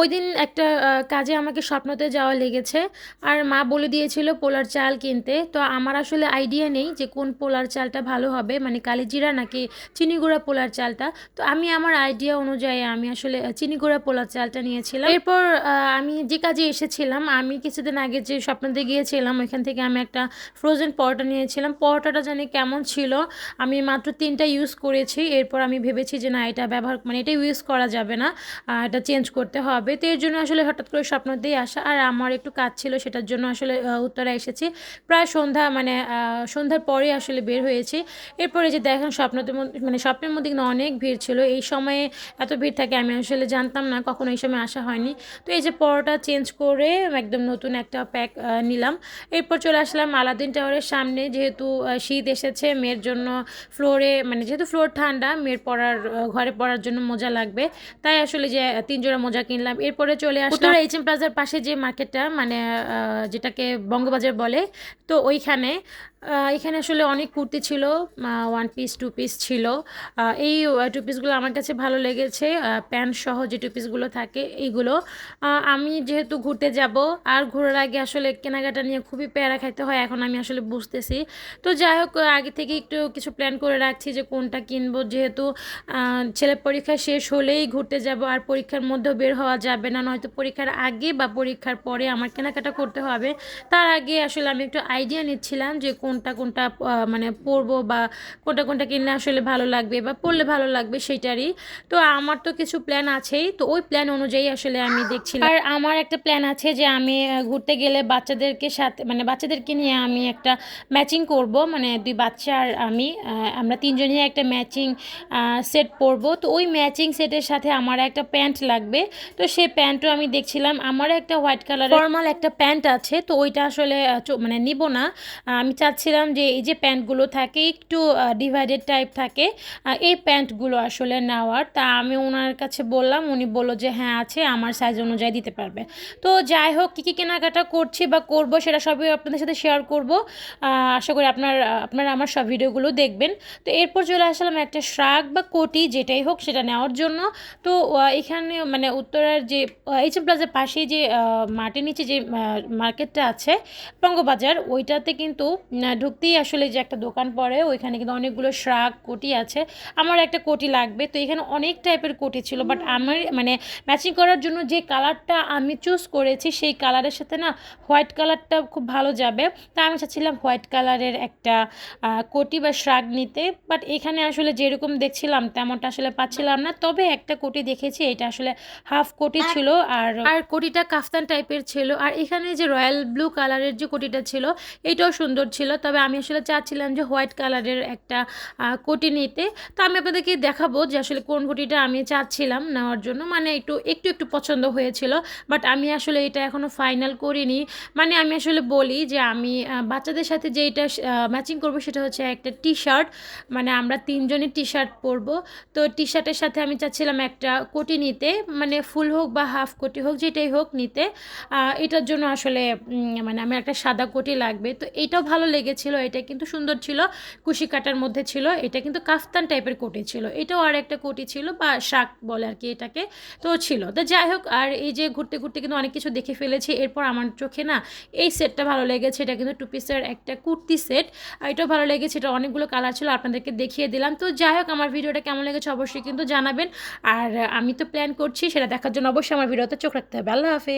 ওই দিন একটা কাজে আমাকে স্বপ্নতে যাওয়া লেগেছে। আর মা বলে দিয়েছিল পোলার চাল কিনতে। তো আমার আসলে আইডিয়া নেই যে কোন পোলার চালটা ভালো হবে। মানে কালিজিরা নাকি চিনি গুঁড়া পোলার চালটা। তো আমি আমার আইডিয়া অনুযায়ী আমি আসলে চিনি গুঁড়া পোলার চালটা নিয়েছিলাম। এরপর আমি যে কাজে এসেছিলাম, আমি কিছুদিন আগে যে স্বপ্নতে গিয়েছিলাম, ওইখান থেকে আমি একটা ফ্রোজেন পরোটা নিয়েছিলাম। পরোটাটা জানি কেমন ছিল, আমি মাত্র তিনটা ইউজ করেছি। এরপর আমি ভেবেছি যে না, এটা ব্যবহার মানে এটা ইউজ করা যাবে না। এটা চেঞ্জ করতে হবে। তো এর জন্য আসলে হঠাৎ করে স্বপ্ন স্বপ্নতেই আসা আর আমার একটু কাজ ছিল সেটার জন্য আসলে উত্তরা এসেছি। প্রায় সন্ধ্যা মানে সন্ধ্যার পরে আসলে বের হয়েছি। এরপরে যে দেখেন স্বপ্নতে মানে স্বপ্নের মধ্যে কিন্তু অনেক ভিড় ছিল। এই সময়ে এত ভিড় থাকে আমি আসলে জানতাম না কখনো এই সময় আসা হয়নি। তো এই যে পরোটা চেঞ্জ করে একদম নতুন একটা প্যাক নিলাম। এরপর চলে আসলাম আলাদিন টাওয়ারের সামনে। যেহেতু শীত এসেছে মেয়ের জন্য ফ্লোরে মানে যেহেতু ফ্লোর ঠান্ডা মেয়ের পড়ার ঘরে পড়ার জন্য মোজা লাগবে। তাই আসলে যে আহ, তিন জোড়া মোজা কিনলাম এরপরে চলে আসলাম এইচ এম প্লাজার পাশে যে মার্কেটটা মানে আহ, যেটাকে বঙ্গবাজার বলে তো ওইখানে এখানে আসলে অনেক কুর্তি ছিল ওয়ান পিস টু পিস ছিল। এই টু পিসগুলো আমার কাছে ভালো লেগেছে। প্যান্ট সহ যে টু পিসগুলো থাকে এইগুলো আমি যেহেতু ঘুরতে যাব, আর ঘোরার আগে আসলে কেনাকাটা নিয়ে খুবই প্যারা খাইতে হয়, এখন আমি আসলে বুঝতেছি। তো যাই হোক আগে থেকে একটু কিছু প্ল্যান করে রাখছি যে কোনটা কিনবো। যেহেতু ছেলের পরীক্ষা শেষ হলেই ঘুরতে যাব, আর পরীক্ষার মধ্যেও বের হওয়া যাবে না, নয়তো পরীক্ষার আগে বা পরীক্ষার পরে আমার কেনাকাটা করতে হবে। তার আগে আসলে আমি একটু আইডিয়া নিচ্ছিলাম যে কোনটা কোনটা মানে পরবো বা কোনটা কোনটা কিনলে আসলে ভালো লাগবে বা পরলে ভালো লাগবে সেইটারই তো আমার তো কিছু প্ল্যান আছেই, তো ওই প্ল্যান অনুযায়ী আসলে আমি দেখছিলাম আর আমার একটা প্ল্যান আছে যে আমি ঘুরতে গেলে বাচ্চাদেরকে সাথে মানে বাচ্চাদেরকে নিয়ে আমি একটা ম্যাচিং করব মানে দুই বাচ্চা আর আমি আমরা তিনজনই একটা ম্যাচিং সেট পরবো। তো ওই ম্যাচিং সেটের সাথে আমার একটা প্যান্ট লাগবে। তো সেই প্যান্টও আমি দেখছিলাম আমার একটা হোয়াইট কালার ফর্মাল একটা প্যান্ট আছে, তো ওইটা আসলে মানে নিব না। আমি চাচ্ছিলাম যে এই যে প্যান্টগুলো থাকে, একটু ডিভাইডেড টাইপ থাকে এই প্যান্টগুলো আসলে নেওয়ার। তা আমি ওনার কাছে বললাম, উনি বলল যে হ্যাঁ আছে, আমার সাইজ অনুযায়ী দিতে পারবে। তো যাই হোক, কী কী কেনাকাটা করছি বা করব সেটা সবই আপনাদের সাথে শেয়ার করব। আশা করি আপনার, আপনারা আমার সব ভিডিওগুলো দেখবেন। তো এরপর চলে আসলাম একটা শ্রাগ বা কোটি, যেটাই হোক, সেটা নেওয়ার জন্য। তো এখানে মানে উত্তরার যে এইচ এম প্লাজার পাশে যে মাটির নিচে যে মার্কেটটা আছে, বঙ্গবাজার, ওইটাতে কিন্তু ঢুকতেই আসলে যে একটা দোকান পড়ে ওইখানে কিন্তু অনেকগুলো শ্রাগ কোটি আছে। আমার একটা কোটি লাগবে তো এখানে অনেক টাইপের কোটি ছিল বাট আমার মানে ম্যাচিং করার জন্য যে কালারটা আমি চুজ করেছি সেই কালারের সাথে না হোয়াইট কালারটা খুব ভালো যাবে। তা আমি চাচ্ছিলাম হোয়াইট কালারের একটা কোটি বা শ্রাগ নিতে বাট এখানে আসলে যেরকম দেখছিলাম তেমনটা আসলে পাচ্ছিলাম না। তবে একটা কোটি দেখেছি এটা আসলে হাফ কোটি ছিল আর আর কোটিটা কাফতান টাইপের ছিল আর এখানে যে রয়্যাল ব্লু কালারের যে কোটিটা ছিল এটাও সুন্দর ছিল। তবে আমি আসলে চাচ্ছিলাম যে হোয়াইট কালারের একটা কোটি নিতে। তো আমি আপনাদেরকে দেখাবো যে আসলে কোন কোটিটা আমি চাচ্ছিলাম নেওয়ার জন্য। মানে একটু একটু একটু পছন্দ হয়েছিল। বাট আমি আসলে এটা এখনও ফাইনাল করিনি। মানে আমি আসলে বলি যে আমি বাচ্চাদের সাথে যে এটা ম্যাচিং করব সেটা হচ্ছে একটা টি শার্ট মানে আমরা তিনজনের টি শার্ট পরবো। তো টি শার্টের সাথে আমি চাচ্ছিলাম একটা কোটি নিতে। মানে ফুল হোক বা হাফ কোটি হোক, যেটাই হোক নিতে। এটার জন্য আসলে মানে আমার একটা সাদা কোটি লাগবে। তো এটাও ভালো লেগেছিল, এটা কিন্তু সুন্দর ছিল। কুশি কাটার মধ্যে ছিল, এটা কিন্তু কাফতান টাইপের কোটি ছিল। এটাও আর একটা কোটি ছিল বা শাক বলে আর কি এটাকে, তো ছিল। তো যাই হোক, আর এই যে ঘুরতে ঘুরতে কিন্তু অনেক কিছু দেখে ফেলেছি, এরপর আমার চোখে না এই সেটটা ভালো লেগেছে, এটা কিন্তু টু পিসের একটা কুর্তি সেট আর এটাও ভালো লেগেছে, এটা অনেকগুলো কালার ছিল, আপনাদেরকে দেখিয়ে দিলাম। তো যাই হোক, আমার ভিডিওটা কেমন লেগেছে অবশ্যই কিন্তু জানাবেন। আর আমি তো প্ল্যান করছি, সেটা দেখার জন্য অবশ্যই আমার ভিডিওতে চোখ রাখতে হবে। আল্লাহ হাফেজ।